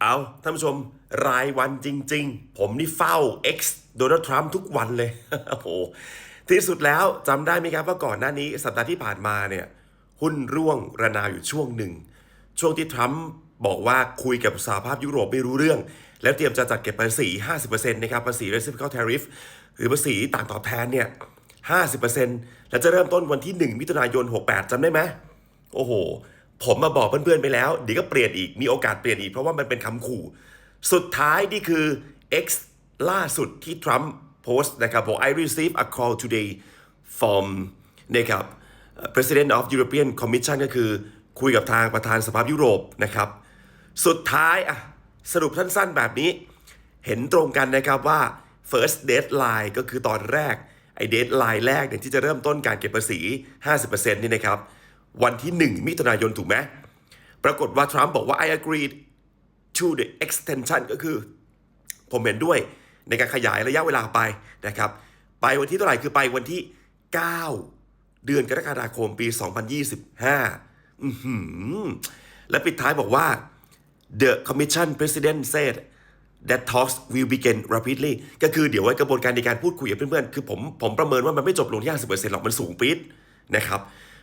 เอาท่านผู้ชมรายวันจริง ๆ ผมนี่เฝ้า X โดนัลด์ทรัมป์ทุกวันเลยโอ้โหที่สุดแล้วจำได้ไหมครับว่าก่อนหน้านี้สัปดาห์ที่ผ่านมาเนี่ยหุ้นร่วงระนาวอยู่ช่วงหนึ่ง ช่วงที่ทรัมป์บอกว่าคุยกับสหภาพยุโรปไม่รู้เรื่อง แล้วเตรียมจะจัดเก็บภาษี 50%นะครับภาษี reciprocal tariff หรือภาษีต่างตอบแทนเนี่ย 50%แล้วจะเริ่มต้นวันที่ 1 มิถุนายน 68จำได้ไหมโอ้โห ผมมาบอกเพื่อนๆไปแล้วเดี๋ยวก็เปลี่ยนอีกมีโอกาสเปลี่ยนอีกเพราะว่ามันเป็นคำขู่ สุดท้ายนี่คือ X ล่าสุดที่ทรัมป์โพสต์นะครับบอก I received a call today from นะครับ President of European Commission ก็คือคุยกับทางประธานสภายุโรปนะครับ สุดท้ายอะสรุปสั้นๆแบบนี้ เห็นตรงกันนะครับว่า first deadline ก็คือตอนแรก ไอ้ deadline แรกเนี่ยที่จะเริ่มต้นการเก็บภาษี 50%นี่นะครับ วันที่ 1 มิถุนายนถูกไหมปรากฏว่าทรัมป์บอกว่า I agree to the extension ก็คือ ผมเห็นด้วยในการขยายระยะเวลาไปนะครับ ไปวันที่เท่าไหร่คือไปวันที่ 9 เดือนกรกฎาคมปี 2025อือหือและปิดท้ายบอกว่า the commission president said that talks will begin rapidly ก็คือเดี๋ยวไว้กระบวนการในการพูดคุยกับเพื่อนๆ คือผมผมประเมินว่ามันไม่จบลงที่ 50%หรอก มันสูงปี๊ดนะครับ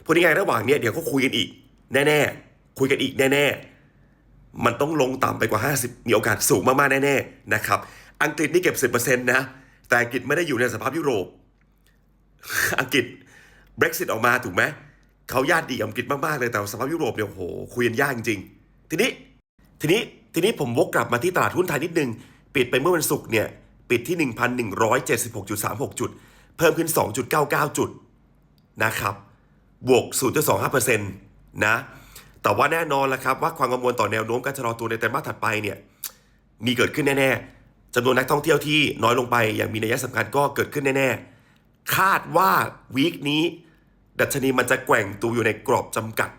พูดง่ายๆระหว่างเนี้ยเดี๋ยวเขาคุยกันอีก แน่ๆคุยกันอีกแน่ๆมันต้องลงต่ำไปกว่า 50 มีโอกาสสูงมากๆแน่ๆนะครับอังกฤษนี่เก็บ 10%นะแต่อังกฤษไม่ได้อยู่ในสภาพยุโรป อังกฤษ Brexit ออกมาถูกไหมเขาญาติดีกับอังกฤษมากๆเลยแต่สภาพยุโรปเนี่ยโอ้โหคุยกันยากจริงๆทีนี้ทีนี้ทีนี้ผมวกกลับมาที่ตลาดหุ้นไทยนิดนึง ปิดไปเมื่อวันศุกร์เนี่ยปิดที่ 1,176.36 จุด เพิ่มขึ้น 2.99 จุดนะครับ บวก 0.25%นะแต่ว่าแน่นอนละครับว่าความกังวลต่อแนวโน้มการชะลอตัวในไตรมาสถัดไปเนี่ยมีเกิดขึ้นแน่ๆจำนวนนักท่องเที่ยวที่น้อยลงไปอย่างมีนัยสำคัญก็เกิดขึ้นแน่ๆคาดว่าวีคนี้ ดัชนีมันจะแกว่งตัวอยู่ในกรอบจำกัด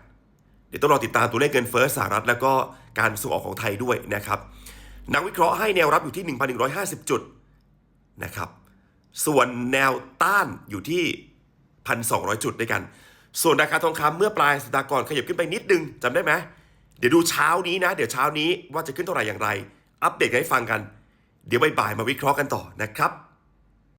เดี๋ยวต้องรอติดตามตัวเลขเงินเฟ้อสหรัฐ แล้วก็การส่งออกของไทยด้วยนะครับนักวิเคราะห์ให้แนวรับอยู่ที่ 1,150 จุดนะครับส่วนแนวต้านอยู่ที่ 1,200 จุดด้วยกัน ส่วนราคาทองคำเมื่อปลายสัปดาห์ก่อนขยับขึ้นไปนิดนึงจำได้ไหมเดี๋ยวดูเช้านี้นะ เดี๋ยวเช้านี้ว่าจะขึ้นเท่าไหร่อย่างไร อัปเดตให้ฟังกัน เดี๋ยวบ่ายๆมาวิเคราะห์กันต่อนะครับ